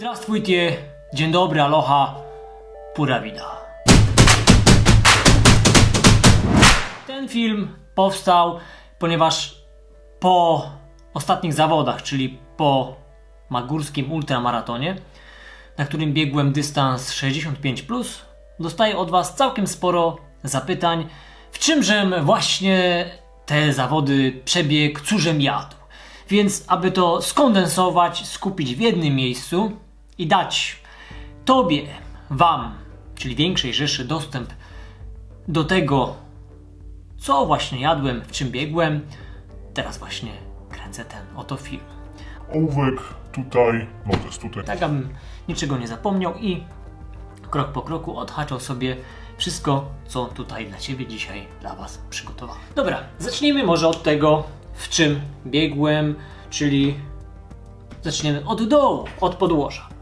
Здравствуйте, dzień dobry, aloha, pura vida. Ten film powstał, ponieważ po ostatnich zawodach, czyli po magórskim ultramaratonie, na którym biegłem dystans 65+, dostaję od Was całkiem sporo zapytań, w czymżem właśnie te zawody przebieg, cóżem jadł. Więc aby to skondensować, skupić w jednym miejscu i dać Tobie, Wam, czyli większej rzeszy dostęp do tego, co właśnie jadłem, w czym biegłem, teraz właśnie kręcę ten oto film. Ołówek tutaj, notes tutaj. Tak, abym niczego nie zapomniał i krok po kroku odhaczał sobie wszystko, co tutaj dla Ciebie dzisiaj, dla Was przygotowałem. Dobra, zacznijmy może od tego, w czym biegłem, czyli zaczniemy od dołu, od podłoża.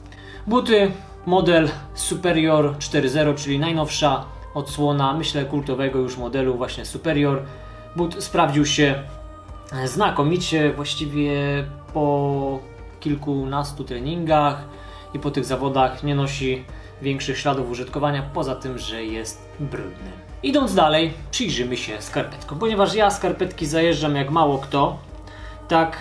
Buty, model Superior 4.0, czyli najnowsza odsłona, myślę, kultowego już modelu właśnie Superior. But sprawdził się znakomicie, właściwie po kilkunastu treningach i po tych zawodach nie nosi większych śladów użytkowania, poza tym, że jest brudny. Idąc dalej, przyjrzymy się skarpetkom, ponieważ ja skarpetki zajeżdżam jak mało kto, tak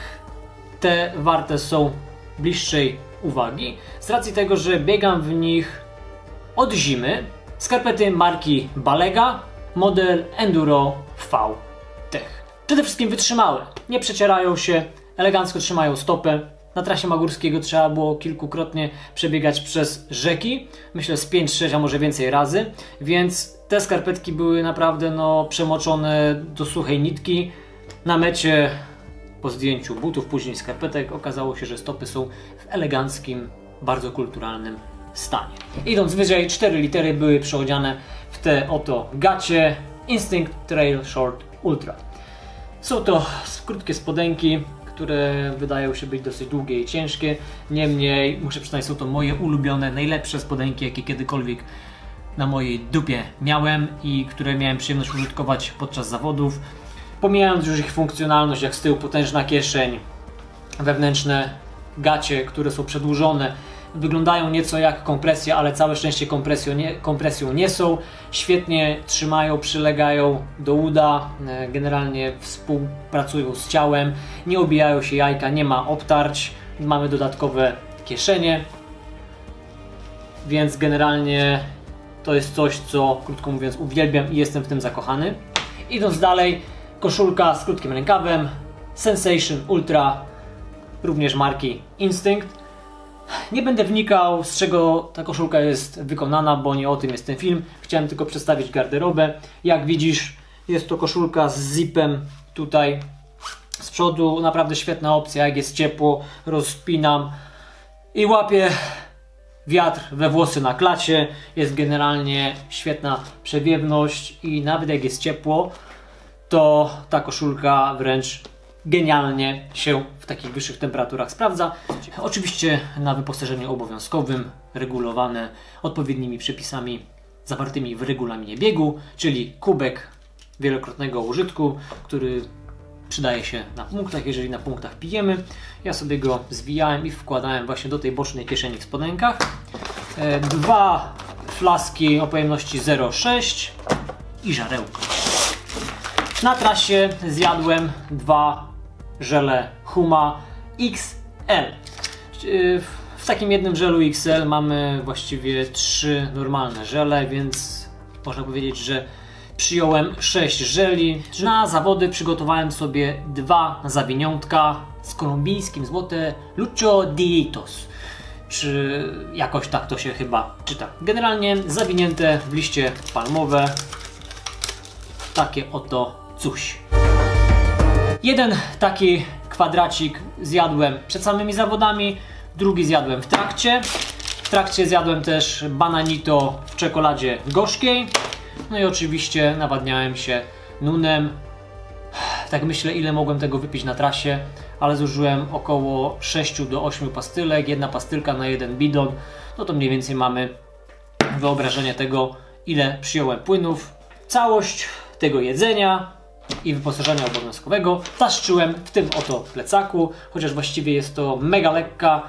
te warte są bliższej uwagi, z racji tego, że biegam w nich od zimy. Skarpety marki Balega, model Enduro V Tech. Przede wszystkim wytrzymałe, nie przecierają się, elegancko trzymają stopę. Na trasie Magórskiego trzeba było kilkukrotnie przebiegać przez rzeki, myślę z 5-6, a może więcej razy, więc te skarpetki były naprawdę no, przemoczone do suchej nitki. Na mecie po zdjęciu butów, później skarpetek, okazało się, że stopy są w eleganckim, bardzo kulturalnym stanie. Idąc wyżej, cztery litery były przeodziane w te oto gacie Instinct Trail Short Ultra. Są to krótkie spodenki, które wydają się być dosyć długie i ciężkie. Niemniej, muszę przyznać, są to moje ulubione, najlepsze spodenki, jakie kiedykolwiek na mojej dupie miałem i które miałem przyjemność użytkować podczas zawodów. Pomijając już ich funkcjonalność, jak z tyłu potężna kieszeń, wewnętrzne gacie, które są przedłużone, wyglądają nieco jak kompresja, ale całe szczęście kompresją nie, kompresją nie są. Świetnie trzymają, przylegają do uda, e, generalnie współpracują z ciałem, nie obijają się jajka, nie ma obtarć, mamy dodatkowe kieszenie, więc generalnie to jest coś, co krótko mówiąc uwielbiam i jestem w tym zakochany. Idąc dalej, koszulka z krótkim rękawem, Sensation Ultra, również marki Instinct. Nie będę wnikał, z czego ta koszulka jest wykonana, bo nie o tym jest ten film. Chciałem tylko przedstawić garderobę. Jak widzisz, jest to koszulka z zipem tutaj z przodu. Naprawdę świetna opcja, jak jest ciepło, rozpinam i łapię wiatr we włosy na klacie. Jest generalnie świetna przewiewność i nawet jak jest ciepło, to ta koszulka wręcz genialnie się w takich wyższych temperaturach sprawdza. Oczywiście na wyposażeniu obowiązkowym, regulowane odpowiednimi przepisami zawartymi w regulaminie biegu, czyli kubek wielokrotnego użytku, który przydaje się na punktach, jeżeli na punktach pijemy. Ja sobie go zwijałem i wkładałem właśnie do tej bocznej kieszeni w spodenkach. E, Dwa flaski o pojemności 0,6 i żarełko. Na trasie zjadłem dwa żele Huma XL. W takim jednym żelu XL mamy właściwie trzy normalne żele, więc można powiedzieć, że przyjąłem 6 żeli. Na zawody przygotowałem sobie dwa zawiniątka z kolumbijskim złote Lucho Diitos. Czy jakoś tak to się chyba czyta. Generalnie zawinięte w liście palmowe, takie oto coś. Jeden taki kwadracik zjadłem przed samymi zawodami, drugi zjadłem w trakcie. W trakcie zjadłem też bananito w czekoladzie gorzkiej. No i oczywiście nawadniałem się nunem. Tak myślę, ile mogłem tego wypić na trasie, ale zużyłem około 6 do 8 pastylek, jedna pastylka na jeden bidon. No to mniej więcej mamy wyobrażenie tego, ile przyjąłem płynów. Całość tego jedzenia i wyposażenia obowiązkowego taszczyłem w tym oto plecaku, chociaż właściwie jest to mega lekka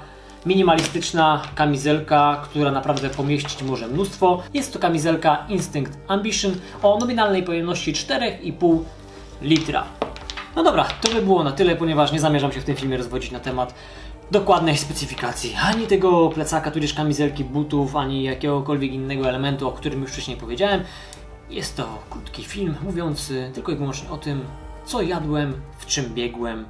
minimalistyczna kamizelka, która naprawdę pomieścić może mnóstwo. Jest to kamizelka Instinct Ambition o nominalnej pojemności 4,5 litra. No dobra, to by było na tyle, ponieważ nie zamierzam się w tym filmie rozwodzić na temat dokładnej specyfikacji ani tego plecaka, tudzież kamizelki, butów, ani jakiegokolwiek innego elementu, o którym już wcześniej powiedziałem. Jest to krótki film mówiący tylko i wyłącznie o tym, co jadłem, w czym biegłem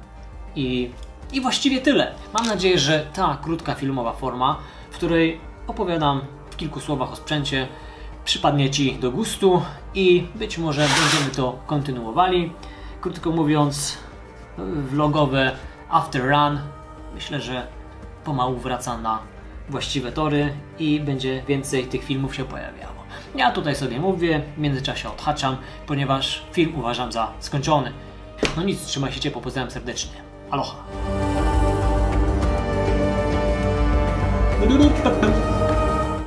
i, i właściwie tyle. Mam nadzieję, że ta krótka filmowa forma, w której opowiadam w kilku słowach o sprzęcie, przypadnie Ci do gustu i być może będziemy to kontynuowali. Krótko mówiąc, vlogowe After Run myślę, że pomału wraca na właściwe tory i będzie więcej tych filmów się pojawiało. Ja tutaj sobie mówię, w międzyczasie odhaczam, ponieważ film uważam za skończony. No nic, trzymaj się ciepło, pozdrawiam serdecznie. Aloha!